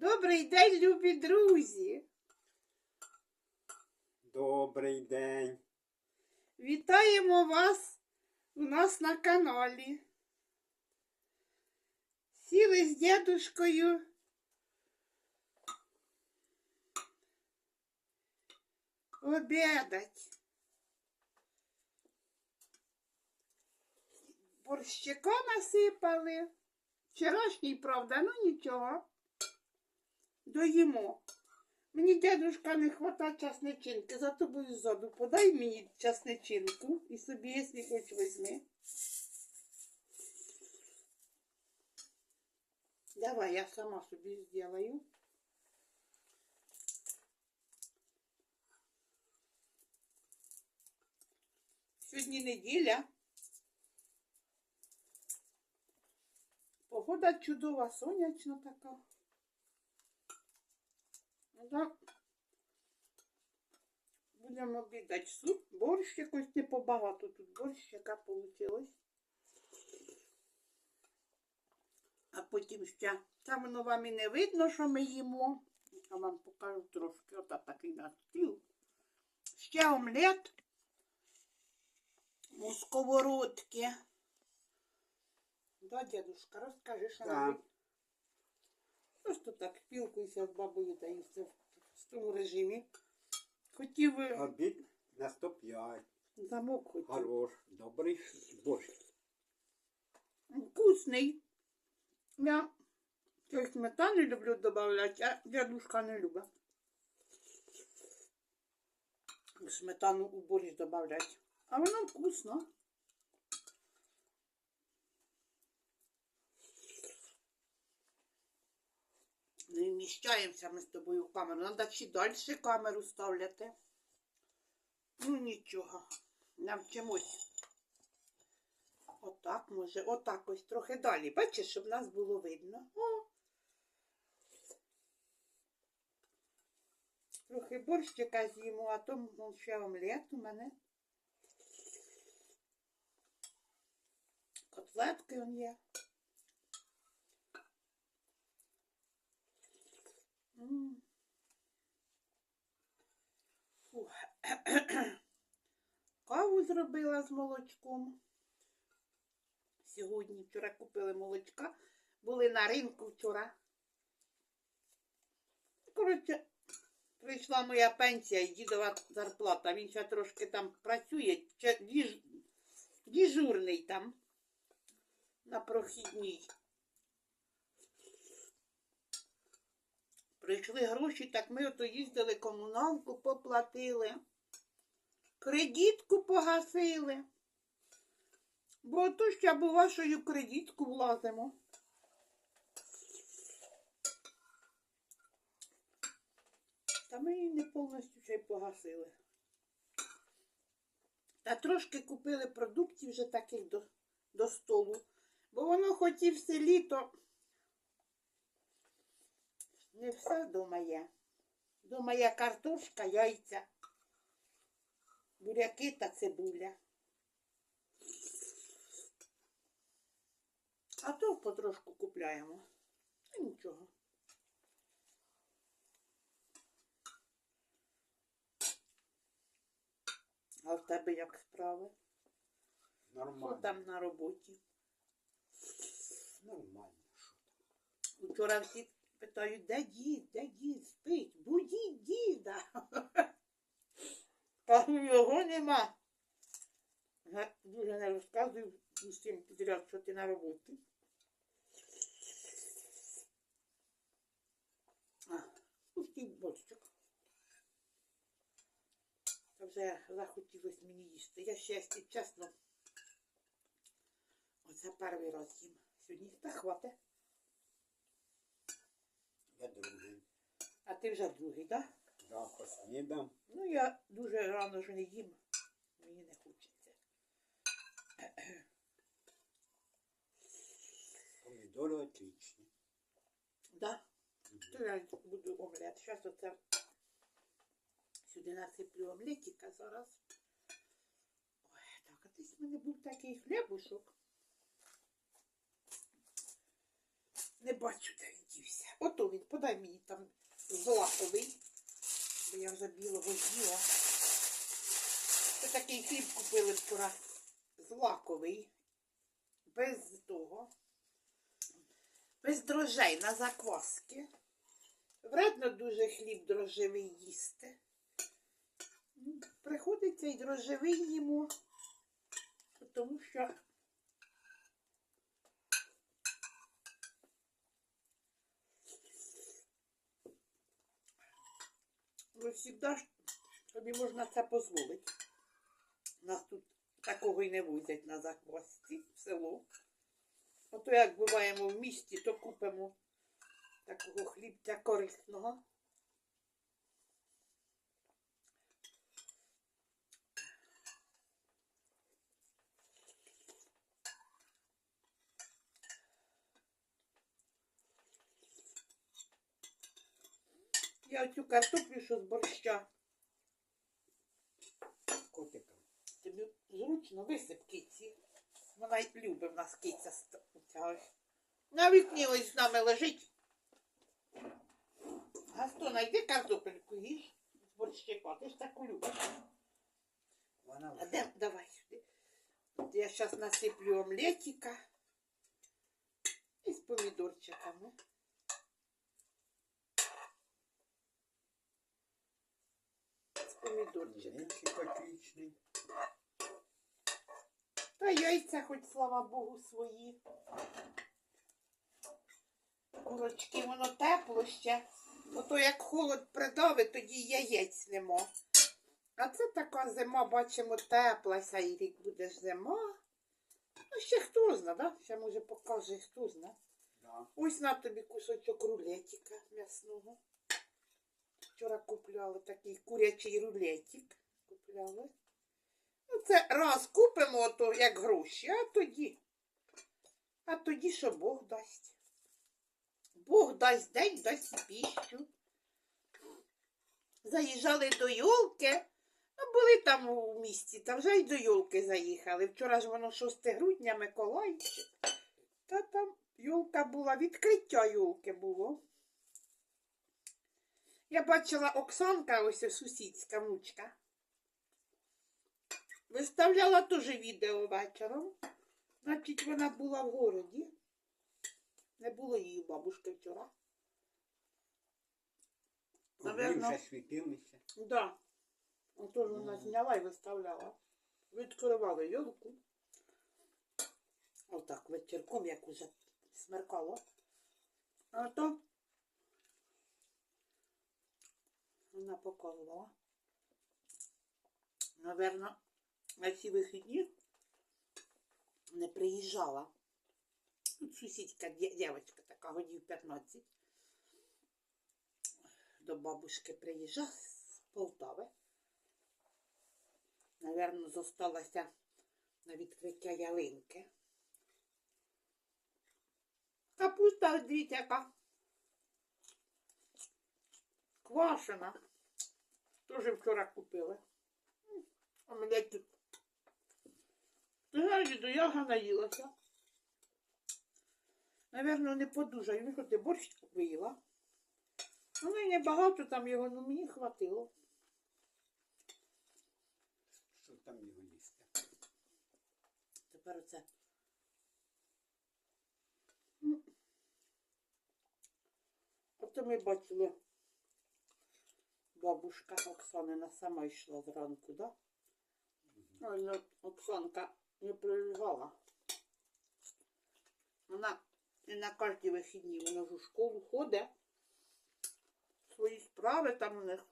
Добрий день, любі друзі! Добрий день. Вітаємо вас у нас на каналі. Сіли з дедушкою. Обедать. Борщика насипали. Вчорашній, правда, ну нічого. Доїмо. Мені дядюшка не хвата часничинки, за тобою ззаду подай мені часничинку і собі, якщо хоч візьми. Давай, я сама собі зроблю. Сьогодні неділя. Погода чудова, сонячна така. Да. Будемо обідати суп. Борщ якось не побагато тут. Борщ, яка вийшла. А потім ще. Там воно вам і не видно, що ми їмо. Я вам покажу трошки. Ота такий на стіл. Ще омлет. У сковородки. Да, дедушка, розкажи, що робить. Просто так спілкуюся з бабою та все в в тому режимі. Хотів е, Обід на 105. замок хотів. Хорош. Добрий борщ. Вкусний. Я щось сметани люблю додавати, а дядушка не любить. Сметану у борщ додавати. А воно вкусно. Не вміщаємося ми з тобою в камеру. Треба ще далі камеру ставляти. Ну нічого. Навчимось. Отак, може, отак ось трохи далі. Бачиш, щоб нас було видно. О! Трохи борщика з'їмо, а то ще омлет у мене. Котлетки он є. Каву зробила з молочком. Сьогодні вчора купили молочка. Були на ринку вчора. Коротше, прийшла моя пенсія і дідова зарплата. Він ще трошки там працює, діж... діжурний там на прохідній. Прийшли гроші, так ми ото їздили комуналку, поплатили. Кредитку погасили. Бо то ще або вашою кредитку влазимо. Та ми її не повністю ще й погасили. Та трошки купили продуктів вже таких до, до столу. Бо воно хоч і в селі, то не все вдома є. Дома є картошка, яйця, буряки та цибуля. А то потрошку купляємо. Та нічого. А в тебе як справи? Нормально. Що там на роботі? Нормально. Що там? Вчора всі питають, де дід, де дід спить? Будіть діда. Кажу, його нема. Дуже не розказую усім підряд, що ти на роботі. Пустий борщик. Та вже захотілось мені їсти. Я ще, якщо чесно, оце перший раз їм. Сьогодні та хватить. Я другий. А ти вже другий, так? Да? Да, поснідав. Ну, я дуже рано ж не їм. Мені не хочеться. Помідори отличні. Да? То я буду омлет. Зараз оце сюди насиплю омлетика зараз. Ой, так, а десь в мене був такий хлібушок. Не бачу, де він дівся. Ото він. Подай мені там злаковий. Бо я вже білого з'їла. Це такий хліб купили вчора. Злаковий. Без того. Без дрожжей на закваски. Вредно дуже хліб дрожжевий їсти. Приходиться і дрожжевий їмо, тому що ви завжди тобі можна це дозволити. Нас тут такого й не возять на заквасці в село. Ото як буваємо в місті, то купимо такого хлібця корисного. Я оцю картоплю, що з борща. Котиком. Тобі зручно висип киці. Вона й любить в нас киця. На вікні ось з нами лежить. Гастона, йди картопельку їж. З борщика, ти ж таку любиш. Вона А де, давай сюди. От я зараз насиплю омлетика. І з помідорчиками. З помідорчиками. Вінчик. Та яйця, хоч слава Богу, свої. Курочки, воно тепло ще. Ото як холод придавить, тоді яєць нема. А це така зима, бачимо, тепла, сей рік буде ж зима. Ну, ще хто зна, да? Ще може покаже, хто зна. Да. Ось на тобі кусочок рулетика м'ясного. Вчора купляли такий курячий рулетик. Купляли. Ну, це раз купимо, то як гроші, а тоді. А тоді що Бог дасть. Бог дасть день, дасть піщу. Заїжджали до Йолки. Ну, були там у місті, та вже й до Йолки заїхали. Вчора ж воно 6 грудня, Миколаївчик. Та там Йолка була, відкриття Йолки було. Я бачила Оксанка, ось сусідська внучка. Виставляла теж відео вечором. Значить, вона була в городі. Не було її бабушки вчора. Наверно. світилися. Да. Отож вона Мгм. зняла і виставляла. Відкривали йолку. Отак вечірком, як уже смеркало. А то вона показувала. Наверно, на ці вихідні не приїжджала. Тут сусідська дє- дівчинка така, годів 15. До бабушки приїжджала з Полтави. Наверно, зосталася на відкриття ялинки. Капуста, дивіться, яка. Квашена. Теж вчора купили. М, Омлетик. Ти знаєш, до яга наїлася. Наверно, не подужаю. Ну, що ти борщ виїла. Ну, і небагато там його, ну мені хватило. Що там його їсти? Тепер оце. Ото ми бачили, бабушка Оксанина сама йшла зранку, да? Але Оксанка не приїжджала. Вона не на кожні вихідні, вона ж у школу ходить. Свої справи там у них.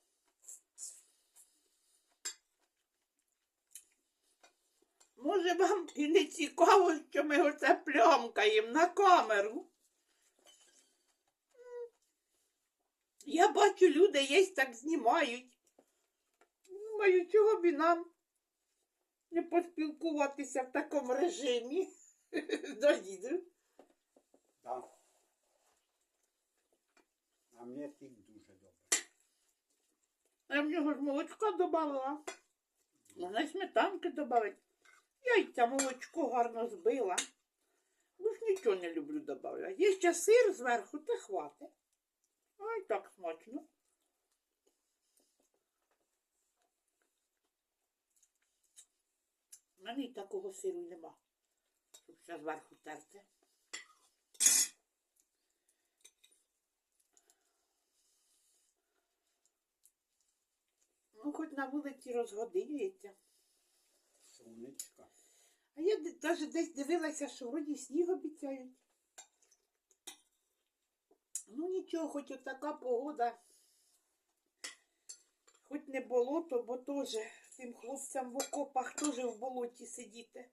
Може, вам і не цікаво, що ми оце плямкаємо на камеру. Я бачу, люди є так знімають. Думаю, чого б і нам не поспілкуватися в такому режимі. До діду. Да. А мені тільки дуже добре. Я в нього ж молочка додавала. Вона сметанки додавить. Яйця молочко гарно збила. Ну ж нічого не люблю додавати. Є ще сир зверху, та хватить. Ой, так смачно. У мене і такого сиру нема. Щоб ще зверху терти. Ну, хоч на вулиці розгодинюється. Сонечко. А я навіть десь дивилася, що вроді сніг обіцяють. Ну нічого, хоч отака погода. Хоч не болото, бо теж тим хлопцям в окопах теж в болоті сидіти.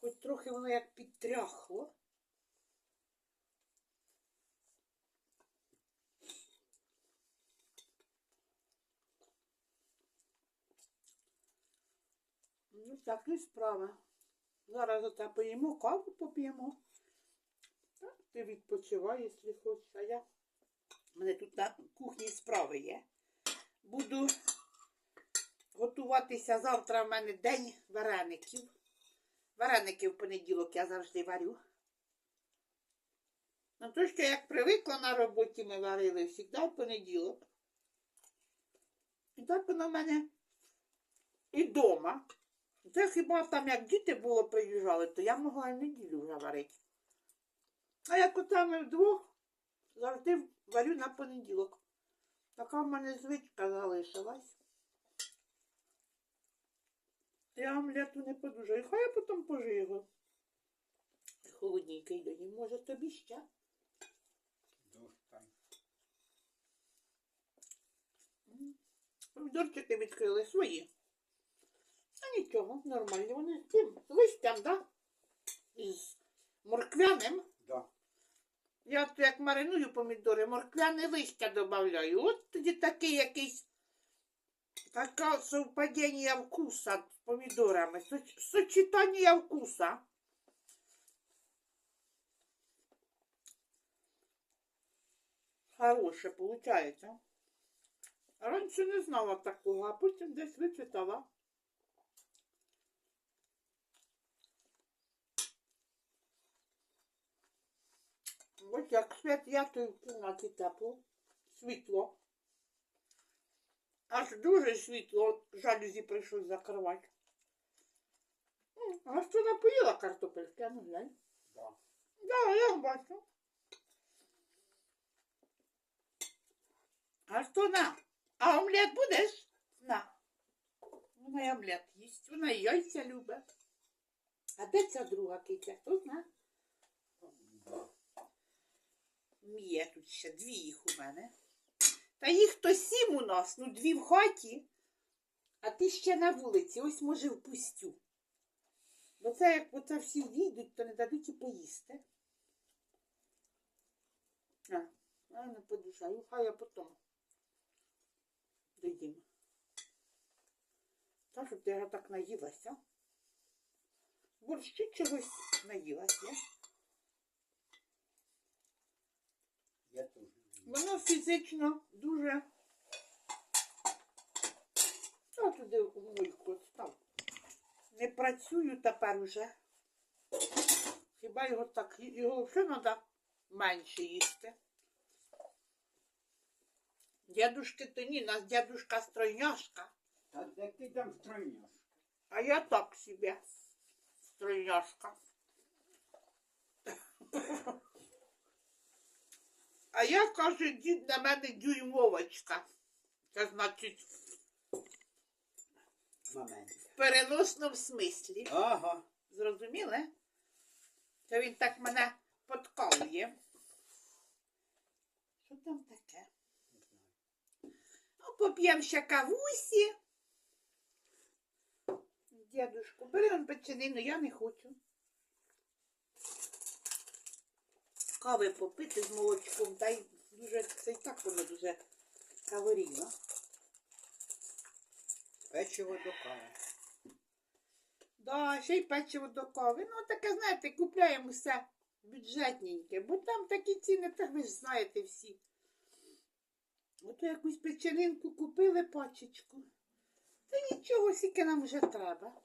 Хоч трохи воно як підтряхло. Ну, так і справа. Зараз оце поїмо, каву поп'ємо. Так, ти відпочивай, якщо хочеш. А я. У мене тут на кухні справи є. Буду готуватися завтра в мене день вареників. Вареники в понеділок я завжди варю. Ну, то що як привикла на роботі ми варили завжди в понеділок. І так воно в мене і вдома. Це хіба там як діти було приїжджали, то я могла і неділю вже варити. А як оце ми вдвох завжди варю на понеділок. Така в мене звичка залишилась. Я омлету не подужаю. Хай я потім його. Холодненький доїм. Може тобі ще? Помідорчики відкрили свої. А нічого, нормально. Вони з тим з листям, да? Із морквяним. Я от як мариную помідори, морквяне листя додаю. От тоді такий якийсь таке совпадіння вкуса з помідорами. соч- Сочетання вкуса. Хороше виходить. Раніше не знала такого, а потім десь вичитала. Ось як світ я, то й в кімнаті тепло, світло. Аж дуже світло, жалюзі прийшов закривати. А що напоїла картопельки, а ну глянь. Да. Да, я бачу. А що на? А омлет будеш? На. Вона й омлет їсть, вона й яйця любить. А де ця друга киця? Хто знає? Є тут ще дві їх у мене. Та їх то сім у нас, ну дві в хаті, а ти ще на вулиці, ось може впустю. Бо це як оце всі війдуть, то не дадуть і поїсти. А, а не подушаю, хай я потім доїм. Та щоб я так наїлася. Борщі чогось наїлася. Я теж. Воно фізично дуже. Та туди у мойку став. Не працюю тепер вже. Хіба його так, його вже треба менше їсти. Дядушки то ні, нас дядушка стройняшка, Та де ти там стройняш? а я так собі стройняшка. А я, каже, дід на мене дюймовочка. Це значить Момент. в переносному смислі. Ага. Зрозуміли? Це він так мене подкалує. Що там таке? Ну, поп'ємо ще кавусі. Дядушку, бери он печенину, я не хочу. Кави попити з молочком, та й дуже, це і так воно дуже калорійно. Печиво до кави. Да, ще й печиво до кави. Ну, таке, знаєте, купляємо все бюджетненьке, бо там такі ціни, так ви ж знаєте всі. Ото якусь печенинку купили пачечку. Та нічого, скільки нам вже треба.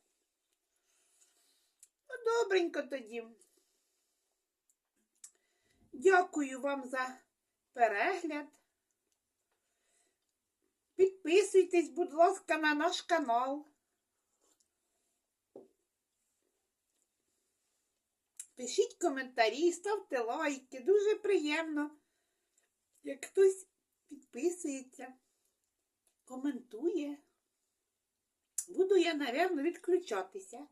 Ну, добренько тоді. Дякую вам за перегляд. Підписуйтесь, будь ласка, на наш канал. Пишіть коментарі, ставте лайки. Дуже приємно, як хтось підписується, коментує. Буду я, напевно, відключатися.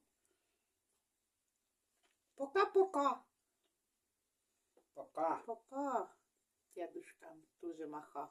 Пока-пока. Пока. Пока. Дедушка дуже махав.